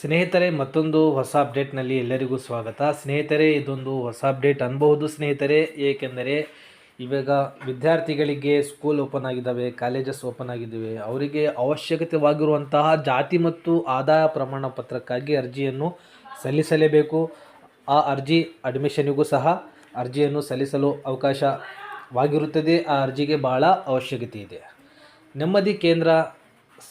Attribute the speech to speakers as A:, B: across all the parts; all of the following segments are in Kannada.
A: ಸ್ನೇಹಿತರೆ, ಮತ್ತೊಂದು ಹೊಸ ಅಪ್ಡೇಟ್ನಲ್ಲಿ ಎಲ್ಲರಿಗೂ ಸ್ವಾಗತ. ಸ್ನೇಹಿತರೆ, ಇದೊಂದು ಹೊಸ ಅಪ್ಡೇಟ್ ಅನ್ಬಹುದು ಸ್ನೇಹಿತರೆ, ಏಕೆಂದರೆ ಇವಾಗ ವಿದ್ಯಾರ್ಥಿಗಳಿಗೆ ಸ್ಕೂಲ್ ಓಪನ್ ಆಗಿದ್ದಾವೆ, ಕಾಲೇಜಸ್ ಓಪನ್ ಆಗಿದ್ದಾವೆ. ಅವರಿಗೆ ಅವಶ್ಯಕತೆವಾಗಿರುವಂತಹ ಜಾತಿ ಮತ್ತು ಆದಾಯ ಪ್ರಮಾಣ ಪತ್ರಕ್ಕಾಗಿ ಅರ್ಜಿಯನ್ನು ಸಲ್ಲಿಸಲೇಬೇಕು. ಆ ಅರ್ಜಿ ಅಡ್ಮಿಷನಿಗೂ ಸಹ ಅರ್ಜಿಯನ್ನು ಸಲ್ಲಿಸಲು ಅವಕಾಶವಾಗಿರುತ್ತದೆ. ಆ ಅರ್ಜಿಗೆ ಭಾಳ ಅವಶ್ಯಕತೆ ಇದೆ. ನೆಮ್ಮದಿ ಕೇಂದ್ರ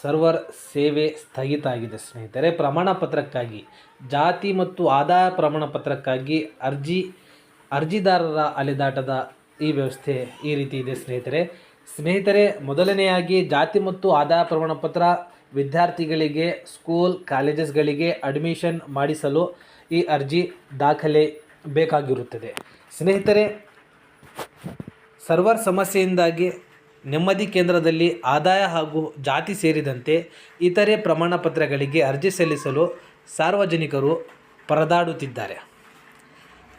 A: ಸರ್ವರ್ ಸೇವೆ ಸ್ಥಗಿತ ಆಗಿದೆ ಸ್ನೇಹಿತರೆ. ಪ್ರಮಾಣ ಪತ್ರಕ್ಕಾಗಿ ಜಾತಿ ಮತ್ತು ಆದಾಯ ಪ್ರಮಾಣ ಪತ್ರಕ್ಕಾಗಿ ಅರ್ಜಿ, ಅರ್ಜಿದಾರರ ಅಲೆದಾಟದ ಈ ವ್ಯವಸ್ಥೆ ಈ ರೀತಿ ಇದೆ ಸ್ನೇಹಿತರೆ. ಸ್ನೇಹಿತರೆ, ಮೊದಲನೆಯಾಗಿ ಜಾತಿ ಮತ್ತು ಆದಾಯ ಪ್ರಮಾಣ ಪತ್ರ ವಿದ್ಯಾರ್ಥಿಗಳಿಗೆ, ಸ್ಕೂಲ್, ಕಾಲೇಜಸ್ಗಳಿಗೆ ಅಡ್ಮಿಷನ್ ಮಾಡಿಸಲು ಈ ಅರ್ಜಿ ದಾಖಲೆ ಬೇಕಾಗಿರುತ್ತದೆ. ಸ್ನೇಹಿತರೆ, ಸರ್ವರ್ ಸಮಸ್ಯೆಯಿಂದಾಗಿ ನೆಮ್ಮದಿ ಕೇಂದ್ರದಲ್ಲಿ ಆದಾಯ ಹಾಗೂ ಜಾತಿ ಸೇರಿದಂತೆ ಇತರೆ ಪ್ರಮಾಣ ಪತ್ರಗಳಿಗೆ ಅರ್ಜಿ ಸಲ್ಲಿಸಲು ಸಾರ್ವಜನಿಕರು ಪರದಾಡುತ್ತಿದ್ದಾರೆ.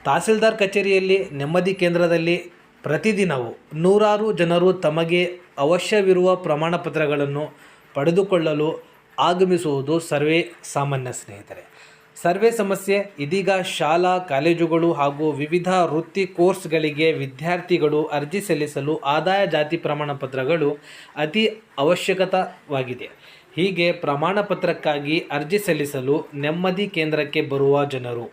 A: ತಹಸೀಲ್ದಾರ್ ಕಚೇರಿಯಲ್ಲಿ ನೆಮ್ಮದಿ ಕೇಂದ್ರದಲ್ಲಿ ಪ್ರತಿದಿನವೂ ನೂರಾರು ಜನರು ತಮಗೆ ಅವಶ್ಯವಿರುವ ಪ್ರಮಾಣ ಪತ್ರಗಳನ್ನು ಪಡೆದುಕೊಳ್ಳಲು ಆಗಮಿಸುವುದು ಸರ್ವೇ ಸಾಮಾನ್ಯ ಸ್ನೇಹಿತರೆ. ಸರ್ವೆ ಸಮಸ್ಯೆ, ಇದೀಗ ಶಾಲಾ, ಕಾಲೇಜುಗಳು ಹಾಗೂ ವಿವಿಧ ವೃತ್ತಿ ಕೋರ್ಸ್ಗಳಿಗೆ ವಿದ್ಯಾರ್ಥಿಗಳು ಅರ್ಜಿ ಸಲ್ಲಿಸಲು ಆದಾಯ ಜಾತಿ ಪ್ರಮಾಣ ಪತ್ರಗಳು ಅತಿ ಅವಶ್ಯಕತವಾಗಿದೆ. ಹೀಗೆ ಪ್ರಮಾಣ ಪತ್ರಕ್ಕಾಗಿ ಅರ್ಜಿ ಸಲ್ಲಿಸಲು ನೆಮ್ಮದಿ ಕೇಂದ್ರಕ್ಕೆ ಬರುವ ಜನರು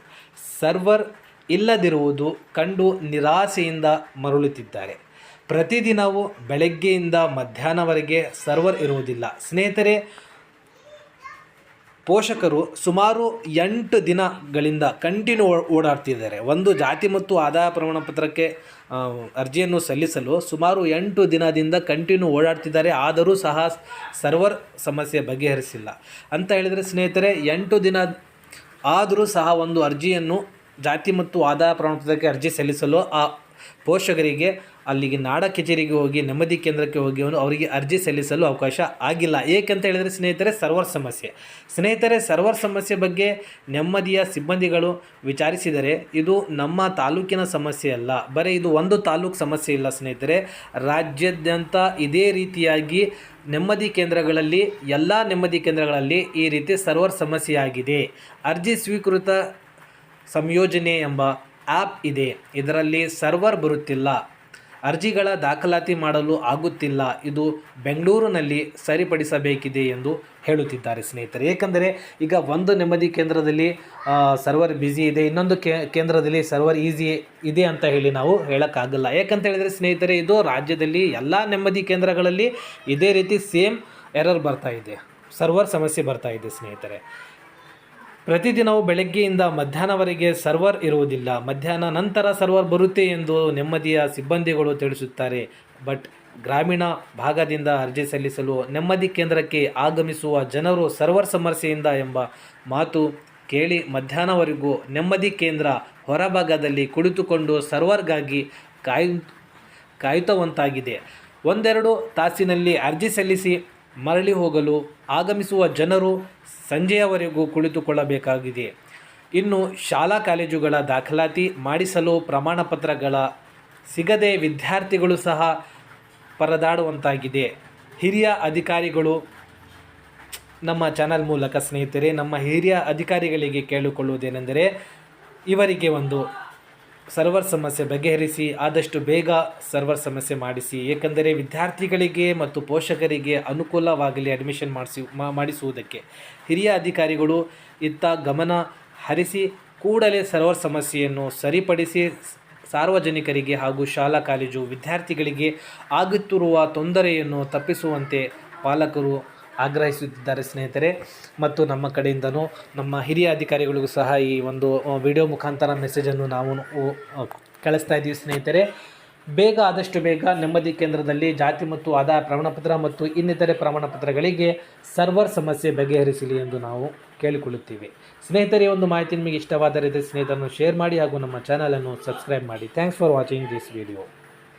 A: ಸರ್ವರ್ ಇಲ್ಲದಿರುವುದು ಕಂಡು ನಿರಾಸೆಯಿಂದ ಮರಳುತ್ತಿದ್ದಾರೆ. ಪ್ರತಿದಿನವೂ ಬೆಳಗ್ಗೆಯಿಂದ ಮಧ್ಯಾಹ್ನವರೆಗೆ ಸರ್ವರ್ ಇರುವುದಿಲ್ಲ. ಸ್ನೇಹಿತರೆ ಪೋಷಕರು ಸುಮಾರು ಎಂಟು ದಿನಗಳಿಂದ ಕಂಟಿನ್ಯೂ ಓಡಾಡ್ತಿದ್ದಾರೆ. ಒಂದು ಜಾತಿ ಮತ್ತು ಆದಾಯ ಪ್ರಮಾಣ ಪತ್ರಕ್ಕೆ ಅರ್ಜಿಯನ್ನು ಸಲ್ಲಿಸಲು ಸುಮಾರು ಎಂಟು ದಿನದಿಂದ ಕಂಟಿನ್ಯೂ ಓಡಾಡ್ತಿದ್ದಾರೆ. ಆದರೂ ಸಹ ಸರ್ವರ್ ಸಮಸ್ಯೆ ಬಗೆಹರಿಸಿಲ್ಲ. ಅಂತ ಹೇಳಿದರೆ ಸ್ನೇಹಿತರೆ, ಎಂಟು ದಿನ ಆದರೂ ಸಹ ಒಂದು ಅರ್ಜಿಯನ್ನು ಜಾತಿ ಮತ್ತು ಆದಾಯ ಪ್ರಮಾಣ ಪತ್ರಕ್ಕೆ ಅರ್ಜಿ ಸಲ್ಲಿಸಲು ಆ ಪೋಷಕರಿಗೆ ಅಲ್ಲಿಗೆ ನಾಡ ಕಚೇರಿಗೆ ಹೋಗಿ ನೆಮ್ಮದಿ ಕೇಂದ್ರಕ್ಕೆ ಹೋಗಿ ಅವನು ಅವರಿಗೆ ಅರ್ಜಿ ಸಲ್ಲಿಸಲು ಅವಕಾಶ ಆಗಿಲ್ಲ. ಏಕೆಂತ ಹೇಳಿದರೆ ಸ್ನೇಹಿತರೆ ಸರ್ವರ್ ಸಮಸ್ಯೆ. ಸ್ನೇಹಿತರೆ ಸರ್ವರ್ ಸಮಸ್ಯೆ ಬಗ್ಗೆ ನೆಮ್ಮದಿಯ ಸಿಬ್ಬಂದಿಗಳು ವಿಚಾರಿಸಿದರೆ ಇದು ನಮ್ಮ ತಾಲೂಕಿನ ಸಮಸ್ಯೆ ಅಲ್ಲ. ಬರೀ ಇದು ಒಂದು ತಾಲೂಕು ಸಮಸ್ಯೆ ಇಲ್ಲ ಸ್ನೇಹಿತರೆ. ರಾಜ್ಯಾದ್ಯಂತ ಇದೇ ರೀತಿಯಾಗಿ ನೆಮ್ಮದಿ ಕೇಂದ್ರಗಳಲ್ಲಿ, ಎಲ್ಲ ನೆಮ್ಮದಿ ಕೇಂದ್ರಗಳಲ್ಲಿ ಈ ರೀತಿ ಸರ್ವರ್ ಸಮಸ್ಯೆಯಾಗಿದೆ ಅರ್ಜಿ ಸ್ವೀಕೃತ ಸಂಯೋಜನೆ ಎಂಬ ಆ್ಯಪ್ ಇದೆ. ಇದರಲ್ಲಿ ಸರ್ವರ್ ಬರುತ್ತಿಲ್ಲ. ಅರ್ಜಿಗಳ ದಾಖಲಾತಿ ಮಾಡಲು ಆಗುತ್ತಿಲ್ಲ. ಇದು ಬೆಂಗಳೂರಿನಲ್ಲಿ ಸರಿಪಡಿಸಬೇಕಿದೆ ಎಂದು ಹೇಳುತ್ತಿದ್ದಾರೆ ಸ್ನೇಹಿತರೆ. ಏಕೆಂದರೆ ಈಗ ಒಂದು ನೆಮ್ಮದಿ ಕೇಂದ್ರದಲ್ಲಿ ಸರ್ವರ್ ಬ್ಯುಸಿ ಇದೆ. ಇನ್ನೊಂದು ಕೇಂದ್ರದಲ್ಲಿ ಸರ್ವರ್ ಈಸಿ ಇದೆ ಅಂತ ಹೇಳಿ ನಾವು ಹೇಳೋಕ್ಕಾಗಲ್ಲ. ಯಾಕಂತ ಹೇಳಿದರೆ ಸ್ನೇಹಿತರೆ, ಇದು ರಾಜ್ಯದಲ್ಲಿ ಎಲ್ಲ ನೆಮ್ಮದಿ ಕೇಂದ್ರಗಳಲ್ಲಿ ಇದೇ ರೀತಿ ಸೇಮ್ ಎರರ್ ಬರ್ತಾ ಇದೆ. ಸರ್ವರ್ ಸಮಸ್ಯೆ ಬರ್ತಾ ಇದೆ ಸ್ನೇಹಿತರೆ. ಪ್ರತಿದಿನವೂ ಬೆಳಗ್ಗೆಯಿಂದ ಮಧ್ಯಾಹ್ನವರೆಗೆ ಸರ್ವರ್ ಇರುವುದಿಲ್ಲ. ಮಧ್ಯಾಹ್ನ ನಂತರ ಸರ್ವರ್ ಬರುತ್ತೆ ಎಂದು ನೆಮ್ಮದಿಯ ಸಿಬ್ಬಂದಿಗಳು ತಿಳಿಸುತ್ತಾರೆ. ಬಟ್ ಗ್ರಾಮೀಣ ಭಾಗದಿಂದ ಅರ್ಜಿ ಸಲ್ಲಿಸಲು ನೆಮ್ಮದಿ ಕೇಂದ್ರಕ್ಕೆ ಆಗಮಿಸುವ ಜನರು ಸರ್ವರ್ ಸಮಸ್ಯೆಯಿಂದ ಎಂಬ ಮಾತು ಕೇಳಿ ಮಧ್ಯಾಹ್ನವರೆಗೂ ನೆಮ್ಮದಿ ಕೇಂದ್ರ ಹೊರಭಾಗದಲ್ಲಿ ಕುಳಿತುಕೊಂಡು ಸರ್ವರ್ಗಾಗಿ ಕಾಯು ಕಾಯುತ್ತವಂತಾಗಿದೆ. ಒಂದೆರಡು ತಾಸಿನಲ್ಲಿ ಅರ್ಜಿ ಸಲ್ಲಿಸಿ ಮರಳಿ ಹೋಗಲು ಆಗಮಿಸುವ ಜನರು ಸಂಜೆಯವರೆಗೂ ಕುಳಿತುಕೊಳ್ಳಬೇಕಾಗಿದೆ. ಇನ್ನು ಶಾಲಾ ಕಾಲೇಜುಗಳ ದಾಖಲಾತಿ ಮಾಡಿಸಲು ಪ್ರಮಾಣ ಪತ್ರಗಳ ಸಿಗದೆ ವಿದ್ಯಾರ್ಥಿಗಳು ಸಹ ಪರದಾಡುವಂತಾಗಿದೆ. ಹಿರಿಯ ಅಧಿಕಾರಿಗಳು ನಮ್ಮ ಚಾನಲ್ ಮೂಲಕ ಸ್ನೇಹಿತರೆ, ನಮ್ಮ ಹಿರಿಯ ಅಧಿಕಾರಿಗಳಿಗೆ ಕೇಳಿಕೊಳ್ಳುವುದೇನೆಂದರೆ ಇವರಿಗೆ ಒಂದು ಸರ್ವರ್ ಸಮಸ್ಯೆ ಬಗೆಹರಿಸಿ, ಆದಷ್ಟು ಬೇಗ ಸರ್ವರ್ ಸಮಸ್ಯೆ ಮಾಡಿಸಿ. ಏಕೆಂದರೆ ವಿದ್ಯಾರ್ಥಿಗಳಿಗೆ ಮತ್ತು ಪೋಷಕರಿಗೆ ಅನುಕೂಲವಾಗಲಿ ಅಡ್ಮಿಷನ್ ಮಾಡಿಸಿ ಮಾಡಿಸುವುದಕ್ಕೆ. ಹಿರಿಯ ಅಧಿಕಾರಿಗಳು ಇತ್ತ ಗಮನ ಹರಿಸಿ, ಕೂಡಲೇ ಸರ್ವರ್ ಸಮಸ್ಯೆಯನ್ನು ಸರಿಪಡಿಸಿ, ಸಾರ್ವಜನಿಕರಿಗೆ ಹಾಗೂ ಶಾಲಾ ಕಾಲೇಜು ವಿದ್ಯಾರ್ಥಿಗಳಿಗೆ ಆಗುತ್ತಿರುವ ತೊಂದರೆಯನ್ನು ತಪ್ಪಿಸುವಂತೆ ಪಾಲಕರು ಆಗ್ರಹಿಸುತ್ತಿದ್ದಾರೆ ಸ್ನೇಹಿತರೆ. ಮತ್ತು ನಮ್ಮ ಕಡೆಯಿಂದನೂ ನಮ್ಮ ಹಿರಿಯ ಅಧಿಕಾರಿಗಳಿಗೂ ಸಹ ಈ ಒಂದು ವಿಡಿಯೋ ಮುಖಾಂತರ ಮೆಸೇಜನ್ನು ನಾವು ಕಳಿಸ್ತಾ ಇದ್ದೀವಿ ಸ್ನೇಹಿತರೆ. ಬೇಗ ಆದಷ್ಟು ಬೇಗ ನೆಮ್ಮದಿ ಕೇಂದ್ರದಲ್ಲಿ ಜಾತಿ ಮತ್ತು ಆದಾಯ ಪ್ರಮಾಣಪತ್ರ ಮತ್ತು ಇನ್ನಿತರೆ ಪ್ರಮಾಣಪತ್ರಗಳಿಗೆ ಸರ್ವರ್ ಸಮಸ್ಯೆ ಬಗೆಹರಿಸಲಿ ಎಂದು ನಾವು ಕೇಳಿಕೊಳ್ಳುತ್ತೇವೆ. ಸ್ನೇಹಿತರೆ ಒಂದು ಮಾಹಿತಿ ನಿಮಗೆ ಇಷ್ಟವಾದರೆ ಸ್ನೇಹಿತರನ್ನು ಶೇರ್ ಮಾಡಿ ಹಾಗೂ ನಮ್ಮ ಚಾನಲನ್ನು ಸಬ್ಸ್ಕ್ರೈಬ್ ಮಾಡಿ. Thanks for watching this video